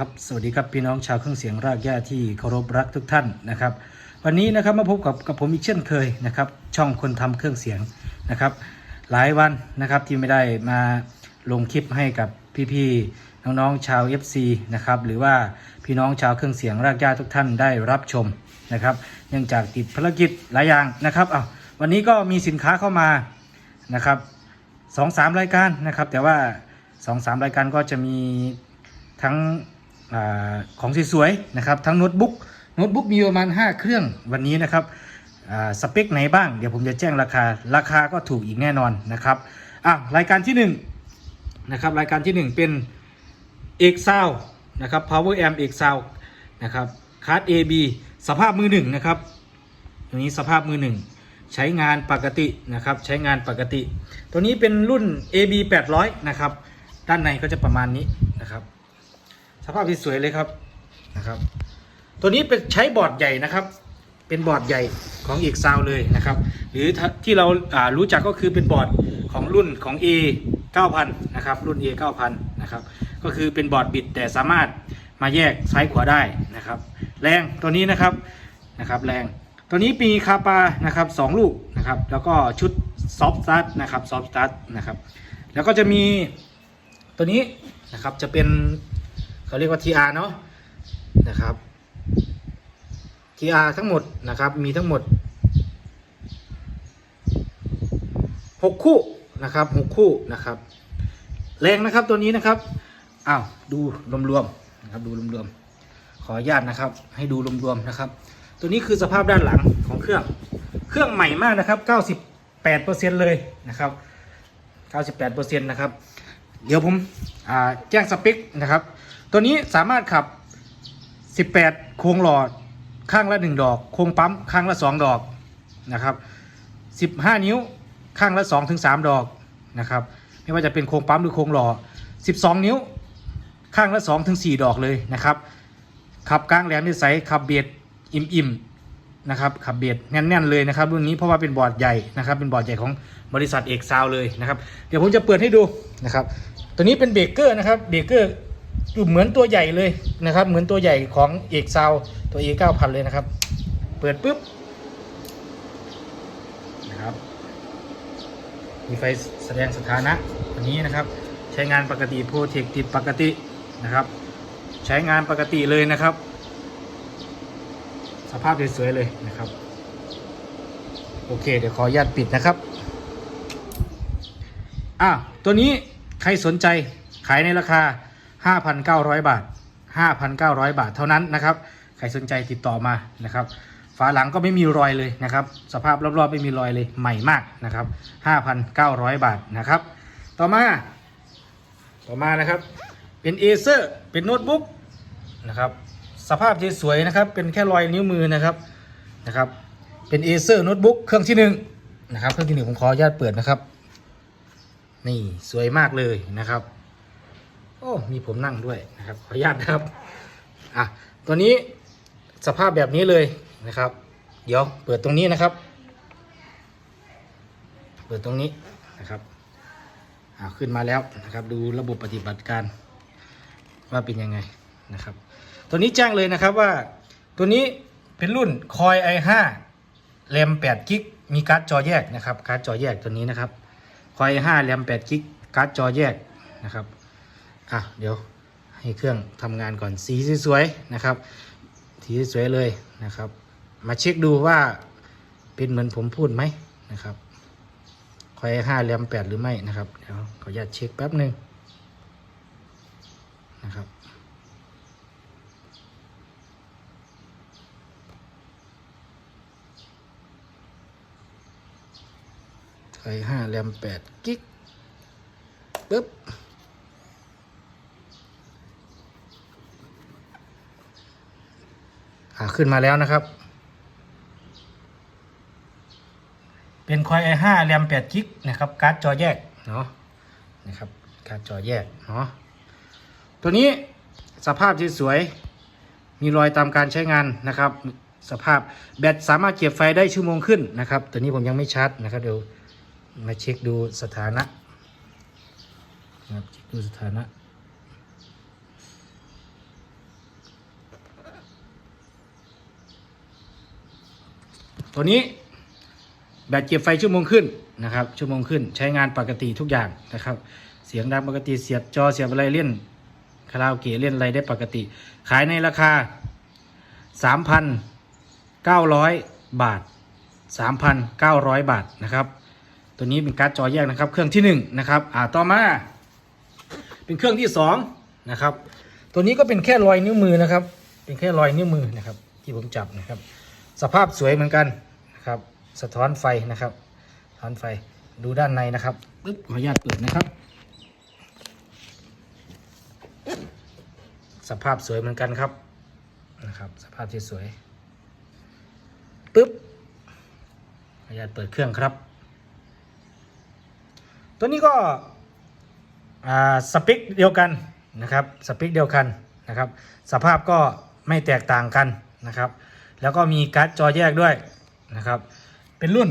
ครับสวัสดีครับพี่น้องชาวเครื่องเสียงรากหญ้าที่เคารพรักทุกท่านนะครับ วันนี้นะครับมาพบกับกับผมอีกเช่นเคยนะครับ ช่องคนทำเครื่องเสียงนะครับ หลายวันนะครับที่ไม่ได้มาลงคลิปให้กับพี่ๆน้องๆชาว FC นะครับหรือว่าพี่น้องชาวเครื่องเสียงรากหญ้าทุกท่านได้รับชมนะครับ เนื่องจากติดภารกิจหลายอย่างนะครับเอาวันนี้ก็มีสินค้าเข้ามานะครับสองสามรายการนะครับ แต่ว่าสองสามรายการก็จะมีทั้ง อของสวยๆนะครับทั้งโน้ตบุ๊กโน้ตบุ๊กมีประมาณ 5 เครื่องวันนี้นะครับสเปคไหนบ้างเดี๋ยวผมจะแจ้งราคาราคาก็ถูกอีกแน่นอนนะครับอะรายการที่1นะครับรายการที่ 1 เป็น e x o u n d นะครับ Power Amp e x o u n d นะครับคาร์ด AB สภาพมือหนึ่งนะครับตัวนี้สภาพมือหนึ่งใช้งานปกตินะครับใช้งานปกติ ตัวนี้เป็นรุ่น AB 800นะครับด้านในก็จะประมาณนี้นะครับ สภาพที่สวยเลยครับนะครับ ตัวนี้เป็นใช้บอร์ดใหญ่นะครับ เป็นบอร์ดใหญ่ของอีกซาวเลยนะครับ หรือที่เราารู้จักก็คือเป็นบอร์ดของรุ่นของ A 9000นะครับรุ่น A 9000นะครับก็คือเป็นบอร์ดบิดแต่สามารถมาแยกซ้ายขวาได้นะครับ แรงตัวนี้นะครับนะครับ แรงตัวนี้ปีคาปานะครับสองลูกนะครับแล้วก็ชุดซอฟต์สตาร์ทนะครับซอฟต์สตาร์ทนะครับแล้วก็จะมีตัวนี้นะครับจะเป็น เขาเรียกว่า TR เนาะนะครับ TR ทั้งหมดนะครับมีทั้งหมด 6 คู่นะครับ6คู่นะครับ แรงนะครับตัวนี้นะครับอ้าวดูรวมๆนะครับดูรวมๆขออนุญาตนะครับ ให้ดูรวมๆนะครับ ตัวนี้คือสภาพด้านหลังของเครื่องเครื่องใหม่มากนะครับ 98%เลยนะครับ 98%นะครับ เดี๋ยวผมแจ้งสเปคนะครับ ตัวนี้สามารถขับ 18 โค้งหลอดข้างละ 1 ดอก โค้งปั๊มข้างละ 2 ดอกนะครับ 15 นิ้วข้างละ 2-3ถึง3ดอกนะครับ ไม่ว่าจะเป็นโค้งปั๊มหรือโค้งหลอด12 นิ้วข้างละ2ถึง4ดอกเลยนะครับ ขับกลางแหลมนิสัยขับเบียดอิ่มๆนะครับ ขับเบียดแน่นๆเลยนะครับรุ่นนี้เพราะว่าเป็นบอร์ดใหญ่นะครับ เป็นบอร์ดใหญ่ของบริษัทเอกซาวเลยนะครับ เดี๋ยวผมจะเปิดให้ดูนะครับ ตัวนี้เป็นเบรกเกอร์นะครับ เบรกเกอร์ เหมือนตัวใหญ่เลยนะครับ เหมือนตัวใหญ่ของเอกซาวตัว A 9 0 0เลยนะครับ เปิดปุ๊บนะครับ มีไฟแสดงสถานะตัวนี้นะครับ ใช้งานปกติโปรเทคติดปกตินะครับ ใช้งานปกติเลยนะครับ สภาพสวยๆเลยนะครับ โอเค เดี๋ยวขออนุญาตปิดนะครับอะตัวนี้ใครสนใจขายในราคา 5,900 บาท 5,900 บาทเท่านั้นนะครับ ใครสนใจติดต่อมานะครับ ฝาหลังก็ไม่มีรอยเลยนะครับ สภาพรอบๆไม่มีรอยเลยใหม่มากนะครับ 5,900 บาทนะครับ ต่อมา ต่อมานะครับ เป็นเอเซอร์เป็นโน้ตบุ๊กนะครับ สภาพสวยนะครับ เป็นแค่รอยนิ้วมือนะครับ นะครับ เป็นเอเซอร์โน้ตบุ๊กเครื่องที่หนึ่งนะครับ เครื่องที่หนึ่งผมขออนุญาตเปิดนะครับ นี่สวยมากเลยนะครับ อ้มีผมนั่งด้วยนะครับขออนุญาตนะครับอะตัวนี้สภาพแบบนี้เลยนะครับ เดี๋ยวเปิดตรงนี้นะครับ เปิดตรงนี้นะครับอ่าขึ้นมาแล้วนะครับ ดูระบบปฏิบัติการว่าเป็นยังไงนะครับ ตัวนี้แจ้งเลยนะครับว่า ตัวนี้เป็นรุ่นคอย i5 แรม8กิกมีการ์ดจอแยกนะครับการ์ดจอแยกตัวนี้นะครับคอย5แรม8กิกการ์ดจอแยกนะครับ อะเดี๋ยวให้เครื่องทำงานก่อนสีสวยๆนะครับสีสวยเลยนะครับ มาเช็คดูว่าเป็นเหมือนผมพูดไหมนะครับคอย5แรม8หรือไม่นะครับเดี๋ยวขออนุญาตเช็คแป๊บหนึ่งนะครับคอย5แรม8กิกปึ๊บ อ่า ขึ้นมาแล้วนะครับ เป็นคอย i5 แรม8กิกนะครับการ์ดจอแยกเนาะนะครับการ์ดจอแยกเนาะตัวนี้สภาพดีสวยมีรอยตามการใช้งานนะครับ สภาพแบตสามารถเก็บไฟได้ชั่วโมงขึ้นนะครับตัวนี้ผมยังไม่ชาร์จนะครับเดี๋ยวมาเช็คดูสถานะนะครับเช็คดูสถานะ ตัวนี้แบตเก็บไฟชั่วโมงขึ้นนะครับ ชั่วโมงขึ้นใช้งานปกติทุกอย่างนะครับ เสียงดังปกติเสียบจอเสียบอะไรเล่นคาราโอเกะเล่นอะไรได้ปกติ ขายในราคา 3,900 บาท 3,900 บาทนะครับ ตัวนี้เป็นการ์ดจอแยกนะครับ เครื่องที่1นะครับอ่าต่อมา เป็นเครื่องที่2นะครับ ตัวนี้ก็เป็นแค่รอยนิ้วมือนะครับ เป็นแค่รอยนิ้วมือนะครับ ที่ผมจับนะครับ สภาพสวยเหมือนกัน นะครับสะท้อนไฟนะครับสะท้อนไฟดูด้านในนะครับปึ๊บขออนุญาตเปิดนะครับ สภาพสวยเหมือนกันครับนะครับ สภาพที่สวยปึ๊บขออนุญาตเปิดเครื่องครับ ตัวนี้ก็อ่าสเปคเดียวกันนะครับสเปคเดียวกันนะครับ สภาพก็ไม่แตกต่างกันนะครับ แล้วก็มีการ์ดจอแยกด้วย นะครับ เป็นรุ่น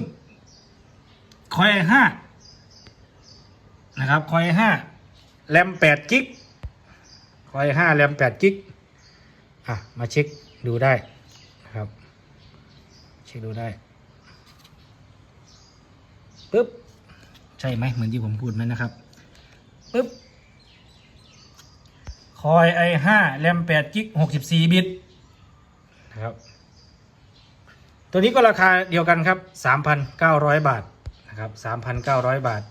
คอยห้านะครับคอยห้าแรมแปดกิกคอยห้าแรมแปดกิกอะ มาเช็คดูได้นะครับ เช็คดูได้ปึ๊บใช่ไหมเหมือนที่ผมพูดไหมนะครับปึ๊บคอย i5 แรม8กิก64 บิตนะครับ ตัวนี้ก็ราคาเดียวกันครับ 3,900 บาทนะครับ3,900 บาท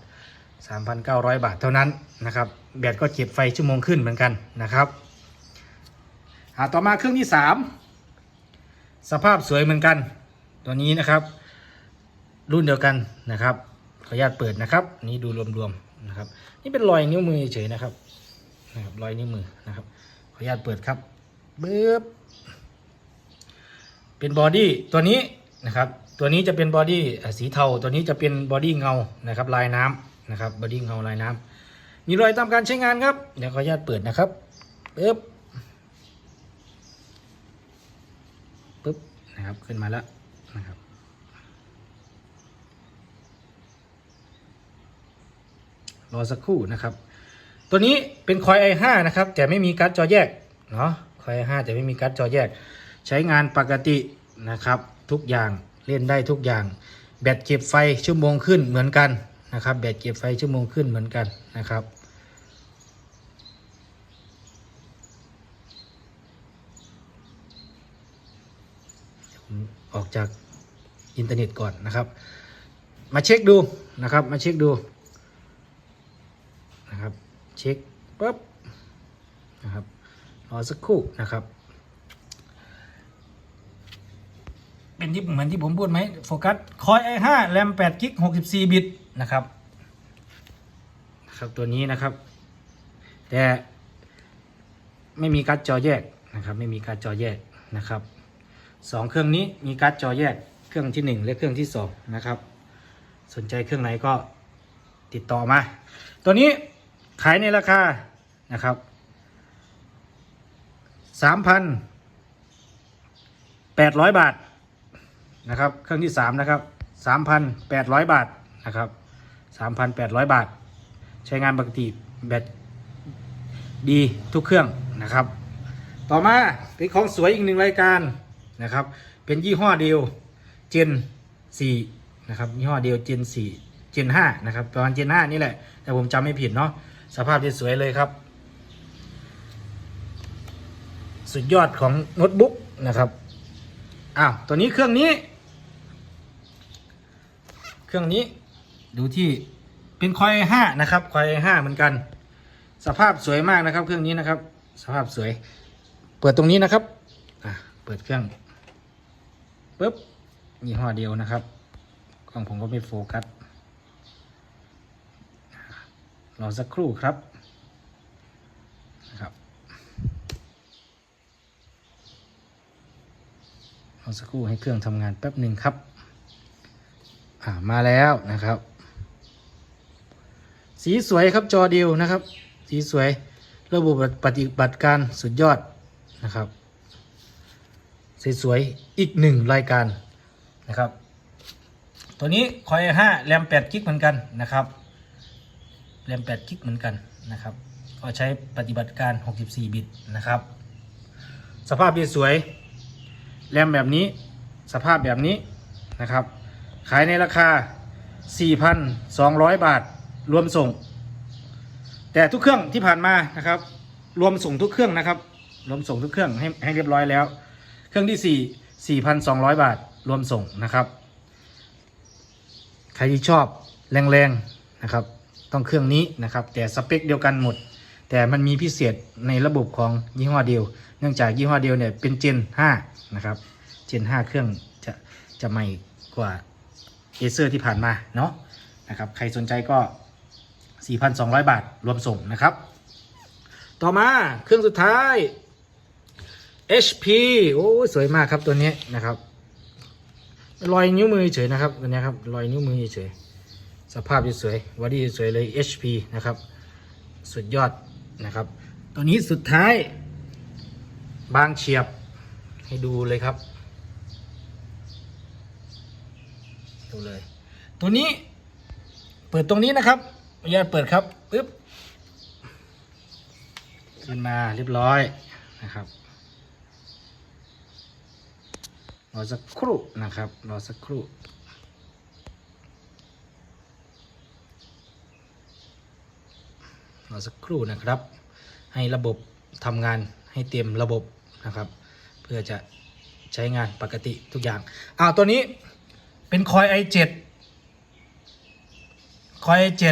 3,900 บาทเท่านั้นนะครับแบตก็เก็บไฟชั่วโมงขึ้นเหมือนกันนะครับอ่าต่อมาเครื่องที่ 3 สภาพสวยเหมือนกัน ตัวนี้นะครับ รุ่นเดียวกันนะครับขออนุญาตเปิดนะครับ นี่ดูรวมๆนะครับ นี่เป็นรอยนิ้วมือเฉยนะครับนะครับรอยนิ้วมือนะครับขออนุญาตเปิดครับเบึ๊บ เป็นบอดี้ตัวนี้นะครับ ตัวนี้จะเป็นบอดี้สีเทา ตัวนี้จะเป็นบอดี้เงานะครับลายน้ำนะครับบอดี้เงาลายน้ำมีรอยตามการใช้งานครับเดี๋ยวขออนุญาตเปิดนะครับปึ๊บปึ๊บนะครับขึ้นมาแล้วนะครับรอสักครู่นะครับ ตัวนี้เป็นคอย i5 นะครับแต่ไม่มีการ์ดจอแยกเนาะคอย i5 แต่ไม่มีการ์ดจอแยก ใช้งานปกตินะครับ ทุกอย่างเล่นได้ทุกอย่าง แบตเก็บไฟชั่วโมงขึ้นเหมือนกันนะครับ แบตเก็บไฟชั่วโมงขึ้นเหมือนกันนะครับออกจากอินเทอร์เน็ตก่อนนะครับ มาเช็คดูนะครับ มาเช็คดูนะครับ เช็คปุ๊บนะครับรอสักครู่นะครับ เป็นที่เหมือนที่ผมพูดไหมโฟกัสคอย i5 แรม8กิก64 บิตนะครับครับตัวนี้นะครับ แต่ไม่มีการ์ดจอแยกนะครับไม่มีการ์ดจอแยกนะครับสองเครื่องนี้มีการ์ดจอแยกเครื่องที่หนึ่งและเครื่องที่สองนะครับสนใจเครื่องไหนก็ติดต่อมา ตัวนี้ขายในราคานะครับสามพันแปดร้อยบาท นะครับ เครื่องที่สามนะครับสามพันแปดร้อยบาทนะครับสามพันแปดร้อยบาท ใช้งานปกติแบตดีทุกเครื่องนะครับ ต่อมาเป็นของสวยอีกหนึ่งรายการนะครับ เป็นยี่ห้อเดียวเจน4นะครับยี่ห้อเดียวเจน4เจน5นะครับประมาณเจน5นี่แหละ แต่ผมจำไม่ผิดเนาะสภาพที่สวยเลยครับ สุดยอดของโน้ตบุ๊กนะครับอ้าวตัวนี้เครื่องนี้ รื่องนี้ ดูที่เป็นคอย5นะครับคอย5เหมือนกัน สภาพสวยมากนะครับ เครื่องนี้นะครับ สภาพสวย เปิดตรงนี้นะครับอะเปิดเครื่องปุ๊บยี่ห้อเดียวนะครับกล้องผมก็ไม่โฟกัสรอสักครู่ครับนะครับรอสักครู่ให้เครื่องทำงานแป๊บหนึ่งครับ อ่ามาแล้วนะครับ สีสวยครับจอเดียวนะครับ สีสวยระบบปฏิบัติการสุดยอดนะครับสวยๆอีกหนึ่งรายการนะครับ ตัวนี้คอย5แรม8กิกเหมือนกันนะครับแรม8กิกเหมือนกันนะครับ ก็ใช้ปฏิบัติการ 64 บิตนะครับ สภาพที่สวยแรมแบบนี้สภาพแบบนี้นะครับ ขายในราคา 4,200 บาท รวมส่ง แต่ทุกเครื่องที่ผ่านมานะครับ รวมส่งทุกเครื่องนะครับ รวมส่งทุกเครื่องให้ให้เรียบร้อยแล้ว เครื่องที่ 4 4,200 บาท รวมส่งนะครับ ใครที่ชอบแรงๆนะครับ ต้องเครื่องนี้นะครับ แต่สเปคเดียวกันหมด แต่มันมีพิเศษในระบบของยี่ห้อเดียว เนื่องจากยี่ห้อเดียวเนี่ยเป็นเจน 5 นะครับ เจน 5 เครื่องจะจะใหม่กว่า เอเซอร์ที่ผ่านมาเนาะนะครับใครสนใจก็ 4,200 บาทรวมส่งนะครับ ต่อมาเครื่องสุดท้าย HP โอ้ยสวยมากครับตัวนี้นะครับรอยนิ้วมือเฉยนะครับตัวนี้ครับรอยนิ้วมือเฉยสภาพสวยวอดี้สวยเลย HP นะครับสุดยอดนะครับตัวนี้สุดท้ายบางเฉียบให้ดูเลยครับ ดูเลย ตัวนี้ เปิดตรงนี้นะครับอนุญาตเปิดครับปึ๊บขึ้นมาเรียบร้อยนะครับรอสักครู่นะครับรอสักครู่รอสักครู่นะครับ ให้ระบบทำงานให้เต็มระบบนะครับ เพื่อจะใช้งานปกติทุกอย่างอ้าวตัวนี้ เป็นคอย i7 คอย i7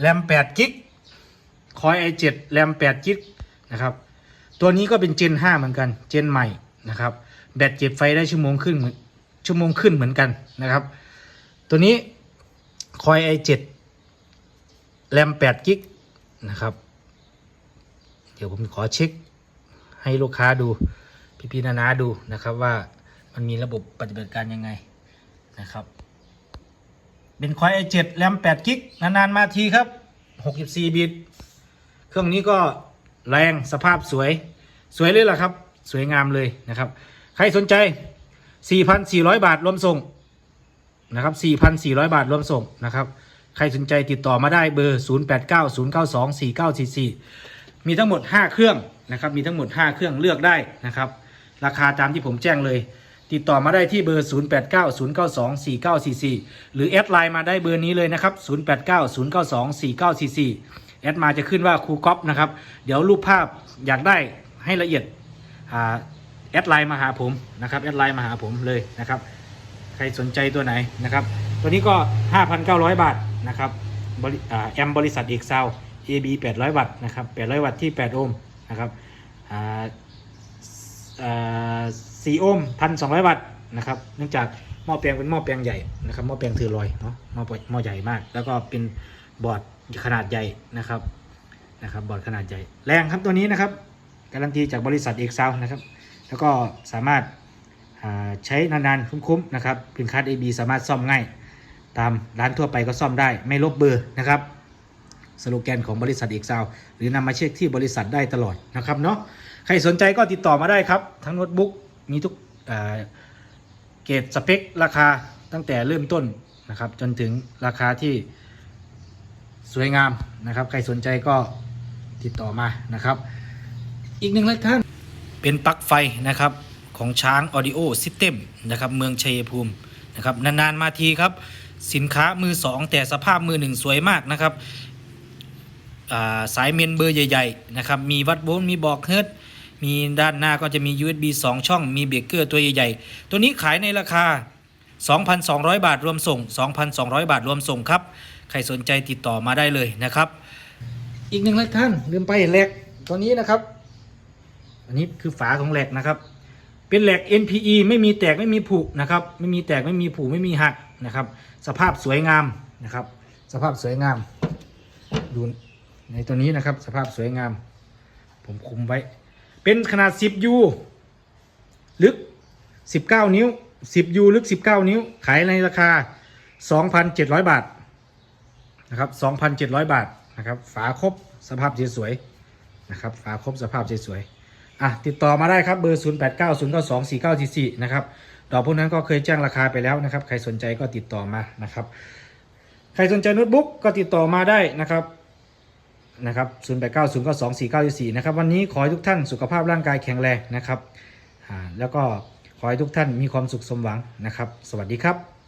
แรม8กิกคอย i7 แรม8กิกนะครับ ตัวนี้ก็เป็นเจน 5 เหมือนกัน เจนใหม่นะครับ แบตเก็บไฟได้ชั่วโมงครึ่งเหมือนชั่วโมงขึ้นเหมือนกันนะครับ ตัวนี้คอย i7 แรม8กิกนะครับ เดี๋ยวผมขอเช็คให้ลูกค้าดู พี่ๆนานาดูนะครับว่ามันมีระบบปฏิบัติการยังไง นะครับ เป็นควาย i7 แรม8กิกนาน ๆ มาทีครับ 64 บิต เครื่องนี้ก็แรงสภาพสวยสวยเลยล่ะครับ สวยงามเลยนะครับ ใครสนใจ 4,400 บาทรวมส่งนะครับ 4,400 บาทรวมส่งนะครับ ใครสนใจติดต่อมาได้เบอร์ 0890924944 มีทั้งหมด 5 เครื่องนะครับ มีทั้งหมด 5 เครื่องเลือกได้นะครับ ราคาตามที่ผมแจ้งเลย ติดต่อมาได้ที่เบอร์ 0890924944 หรือแอดไลน์มาได้เบอร์นี้เลยนะครับ 0890924944 แอดมาจะขึ้นว่าครูก๊อฟนะครับ เดี๋ยวรูปภาพอยากได้ให้ละเอียดแอดไลน์มาหาผมนะครับแอดไลน์มาหาผมเลยนะครับ ใครสนใจตัวไหนนะครับ ตัวนี้ก็ 5,900 บาทนะครับบริอ่าแอมบริษัทเอกซาว AB 800 วัตต์นะครับ800 วัตต์ที่ 8 โอห์มนะครับ อ่าอ่า4โอห์ม1,200วัตต์นะครับ เนื่องจากหม้อแปลงเป็นหม้อแปลงใหญ่นะครับหม้อแปลงถือลอยเนาะหม้อหม้อใหญ่มาก แล้วก็เป็นบอร์ดขนาดใหญ่นะครับนะครับบอร์ดขนาดใหญ่ แรงครับตัวนี้นะครับ การันตีจากบริษัทเอกซาวนะครับ แล้วก็สามารถใช้นานๆ คุ้มๆนะครับเป็นคัส AB สามารถซ่อมง่าย ตามร้านทั่วไปก็ซ่อมได้ไม่ลบเบอร์นะครับสโลแกนของบริษัทเอกซาวหรือนำมาเช็คที่บริษัทได้ตลอดนะครับเนาะ ใครสนใจก็ติดต่อมาได้ครับ ทั้งโน้ตบุ๊กมีทุกเกรดสเปค ราคาตั้งแต่เริ่มต้นนะครับ จนถึงราคาที่สวยงามนะครับ ใครสนใจก็ติดต่อมานะครับ อีกหนึ่งท่าน เป็นปลั๊กไฟนะครับของช้าง Audio System นะครับเมืองชัยภูมินะครับนานๆมาทีครับ สินค้ามือ2แต่สภาพมือหนึ่งสวยมากนะครับาสายเมนเบอร์ใหญ่ ๆ นะครับ มีวัดโวลต์มีบอกเฮิร์ต มีด้านหน้าก็จะมี USB 2 ช่องมีเบรกเกอร์ตัวใหญ่ๆ ตัวนี้ขายในราคา 2,200 บาทรวมส่ง 2,200 บาทรวมส่งครับ ใครสนใจติดต่อมาได้เลยนะครับ อีกหนึ่งท่านลืมไปแหลกตัวนี้นะครับ อันนี้คือฝาของแหลกนะครับ เป็นแหลก NPE ไม่มีแตกไม่มีผุนะครับ ไม่มีแตกไม่มีผุไม่มีหักนะครับ สภาพสวยงามนะครับ สภาพสวยงามดูในตัวนี้นะครับ สภาพสวยงาม ผมคุมไว้ เป็นขนาด 10 U ลึก 19 นิ้ว 10 U ลึก 19 นิ้ว ขายในราคา 2,700 บาทนะครับ 2,700 บาทนะครับ ฝาครบสภาพสวยๆนะครับ ฝาครบสภาพสวยๆอะติดต่อมาได้ครับเบอร์ 0 8 9 0 9 2 4 9 4 4 นะครับ ดอกพวกนั้นก็เคยแจ้งราคาไปแล้วนะครับ ใครสนใจก็ติดต่อมานะครับ ใครสนใจโน้ตบุ๊กก็ติดต่อมาได้นะครับ นะครับ0 8 9 0 9 2 4 9 4นะครับวันนี้ขอให้ทุกท่านสุขภาพร่างกายแข็งแรงนะครับแล้วก็ขอให้ทุกท่านมีความสุขสมหวังนะครับ สวัสดีครับ